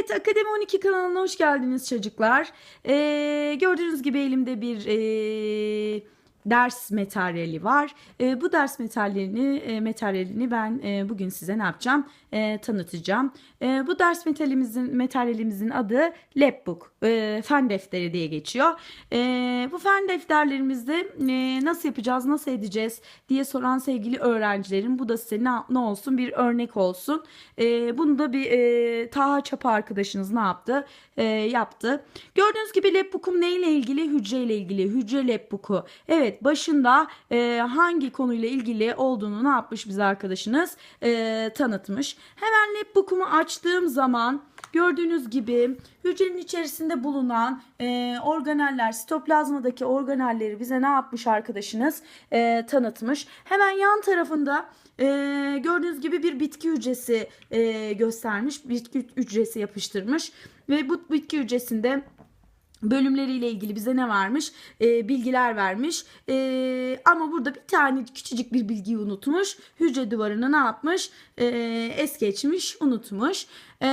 Evet Akademi 12 kanalına hoş geldiniz çocuklar. Ee, gördüğünüz gibi elimde bir ee, ders materyali var. Ee, bu ders materyalini e, materyalini ben e, bugün size ne yapacağım? E, tanıtacağım. E, bu ders materyalimizin materyalimizin adı Labbook. E, fen defteri diye geçiyor. E, bu fen defterlerimizde e, nasıl yapacağız, nasıl edeceğiz diye soran sevgili öğrencilerim. Bu da size ne, ne olsun bir örnek olsun. E, bunu da bir e, Taha Çapa arkadaşınız ne yaptı? E, yaptı. Gördüğünüz gibi Labbook'um neyle ilgili? Hücre ile ilgili. Hücre Labbook'u. Evet başında e, hangi konuyla ilgili olduğunu ne yapmış bize arkadaşınız? E, tanıtmış. Hemen Labbook'umu açtığım zaman gördüğünüz gibi hücrenin içerisinde bulunan e, organeller, sitoplazmadaki organelleri bize ne yapmış arkadaşınız? E, tanıtmış. Hemen yan tarafında e, gördüğünüz gibi bir bitki hücresi e, göstermiş. Bitki hücresi yapıştırmış. Ve bu bitki hücresinde bölümleriyle ilgili bize ne varmış? Ee, bilgiler vermiş. Ee, ama burada bir tane küçücük bir bilgiyi unutmuş. Hücre duvarını ne yapmış? Ee, es geçmiş, unutmuş. Ee,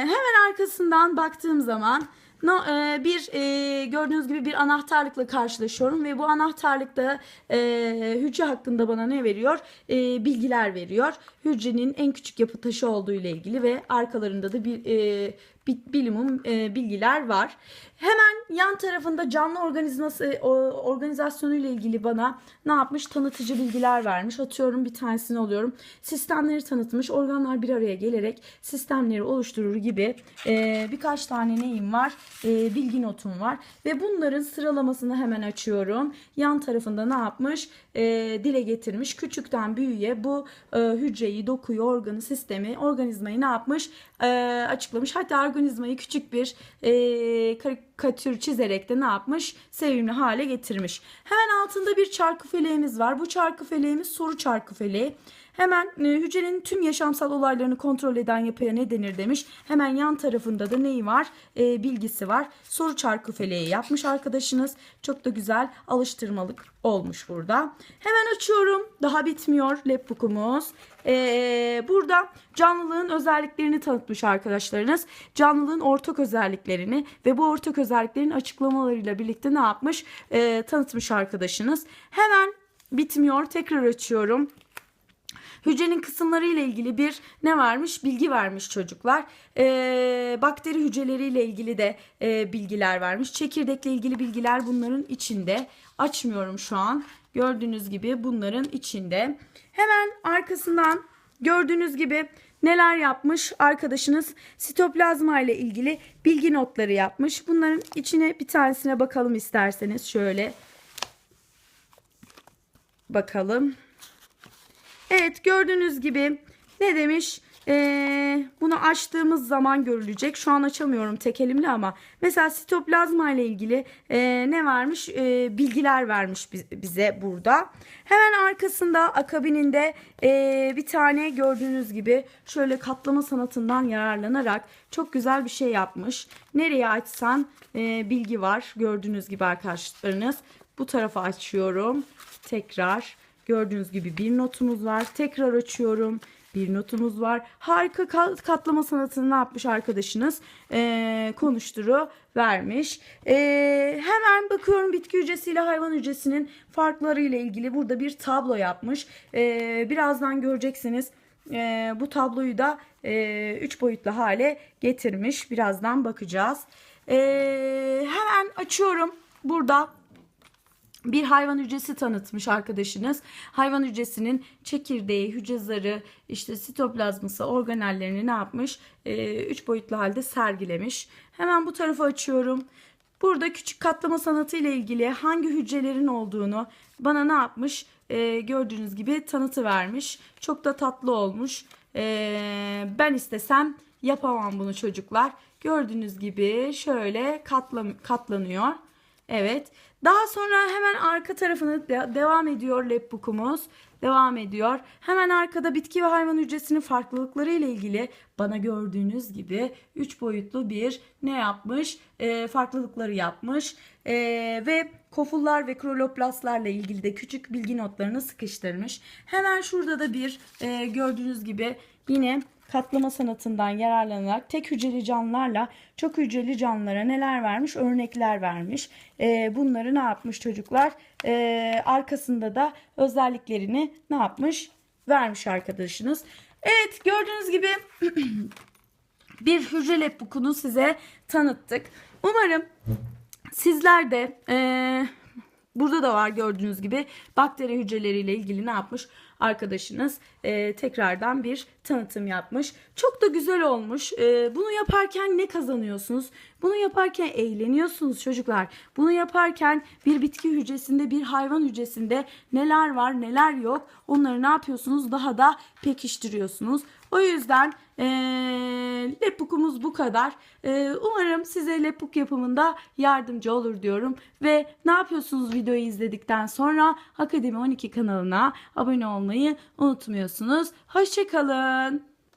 hemen arkasından baktığım zaman no, e, bir e, gördüğünüz gibi bir anahtarlıkla karşılaşıyorum ve bu anahtarlıkta e, hücre hakkında bana ne veriyor? E, bilgiler veriyor. Hücrenin en küçük yapı taşı olduğu ile ilgili ve arkalarında da bir e, bilimum e, bilgiler var. Hemen yan tarafında canlı organizması organizasyonu ile ilgili bana ne yapmış? Tanıtıcı bilgiler vermiş. Atıyorum bir tanesini alıyorum. Sistemleri tanıtmış. Organlar bir araya gelerek sistemleri oluşturur gibi e, birkaç tane neyim var? E, bilgi notum var. Ve bunların sıralamasını hemen açıyorum. Yan tarafında ne yapmış? E, dile getirmiş. Küçükten büyüğe bu hücreyi, dokuyu, organı, sistemi, organizmayı ne yapmış? E, açıklamış. Hatta organizmayı küçük bir e, karikatür çizerek de ne yapmış? Sevimli hale getirmiş. Hemen altında bir çarkı feleğimiz var. Bu çarkı feleğimiz soru çarkı feleği. Hemen e, hücrenin tüm yaşamsal olaylarını kontrol eden yapıya ne denir demiş. Hemen yan tarafında da neyi var? E, bilgisi var. Soru çarkı feleği yapmış arkadaşınız. Çok da güzel alıştırmalık olmuş burada. Hemen açıyorum. Daha bitmiyor labbook'umuz. Ee, burada canlılığın özelliklerini tanıtmış arkadaşlarınız. Canlılığın ortak özelliklerini ve bu ortak özelliklerin açıklamalarıyla birlikte ne yapmış? Ee, tanıtmış arkadaşınız. Hemen bitmiyor. Tekrar açıyorum. Hücrenin kısımları ile ilgili bir ne vermiş? Bilgi vermiş çocuklar. Ee, bakteri hücreleriyle ilgili de e, bilgiler vermiş. Çekirdekle ilgili bilgiler bunların içinde. Açmıyorum şu an. Gördüğünüz gibi bunların içinde. Hemen arkasından gördüğünüz gibi neler yapmış arkadaşınız sitoplazma ile ilgili bilgi notları yapmış. Bunların içine bir tanesine bakalım isterseniz şöyle bakalım. Evet gördüğünüz gibi ne demiş? Ee, bunu açtığımız zaman görülecek. Şu an açamıyorum tek elimle ama mesela sitoplazma ile ilgili e, ne varmış? E, bilgiler vermiş bize burada. Hemen arkasında akabininde e, bir tane gördüğünüz gibi şöyle katlama sanatından yararlanarak çok güzel bir şey yapmış. Nereye açsan e, bilgi var. Gördüğünüz gibi arkadaşlarınız. Bu tarafa açıyorum. Tekrar. Gördüğünüz gibi bir notumuz var. Tekrar açıyorum. Bir notumuz var. Harika katlama sanatını ne yapmış arkadaşınız? Ee, konuşturu vermiş. Ee, hemen bakıyorum bitki hücresiyle hayvan hücresinin farkları ile ilgili burada bir tablo yapmış. Ee, birazdan göreceksiniz. Ee, bu tabloyu da e, üç boyutlu hale getirmiş. Birazdan bakacağız. Ee, hemen açıyorum. Burada bir hayvan hücresi tanıtmış arkadaşınız. Hayvan hücresinin çekirdeği, hücre zarı, işte sitoplazması, organellerini ne yapmış? 3 ee, boyutlu halde sergilemiş. Hemen bu tarafa açıyorum. Burada küçük katlama sanatı ile ilgili hangi hücrelerin olduğunu bana ne yapmış? Ee, gördüğünüz gibi tanıtı vermiş. Çok da tatlı olmuş. Ee, ben istesem yapamam bunu çocuklar. Gördüğünüz gibi şöyle katlan katlanıyor. Evet. Daha sonra hemen arka tarafını de- devam ediyor labbook'umuz. Devam ediyor. Hemen arkada bitki ve hayvan hücresinin farklılıkları ile ilgili bana gördüğünüz gibi 3 boyutlu bir ne yapmış? E, farklılıkları yapmış. E, ve kofullar ve kloroplastlarla ilgili de küçük bilgi notlarını sıkıştırmış. Hemen şurada da bir e, gördüğünüz gibi yine katlama sanatından yararlanarak tek hücreli canlılarla çok hücreli canlılara neler vermiş? Örnekler vermiş. Ee, bunları ne yapmış çocuklar? Ee, arkasında da özelliklerini ne yapmış? Vermiş arkadaşınız. Evet gördüğünüz gibi bir hücre labbook'unu size tanıttık. Umarım sizler de eee, burada da var gördüğünüz gibi bakteri hücreleriyle ilgili ne yapmış arkadaşınız eee, tekrardan bir tanıtım yapmış. Çok da güzel olmuş. Eee, bunu yaparken ne kazanıyorsunuz? Bunu yaparken eğleniyorsunuz çocuklar. Bunu yaparken bir bitki hücresinde bir hayvan hücresinde neler var neler yok onları ne yapıyorsunuz? Daha da pekiştiriyorsunuz. O yüzden eee Lepbook'umuz bu kadar. Eee, umarım size Lepbook yapımında yardımcı olur diyorum. Ve ne yapıyorsunuz videoyu izledikten sonra Akademi 12 kanalına abone olmayı unutmuyorsunuz. Hoşçakalın.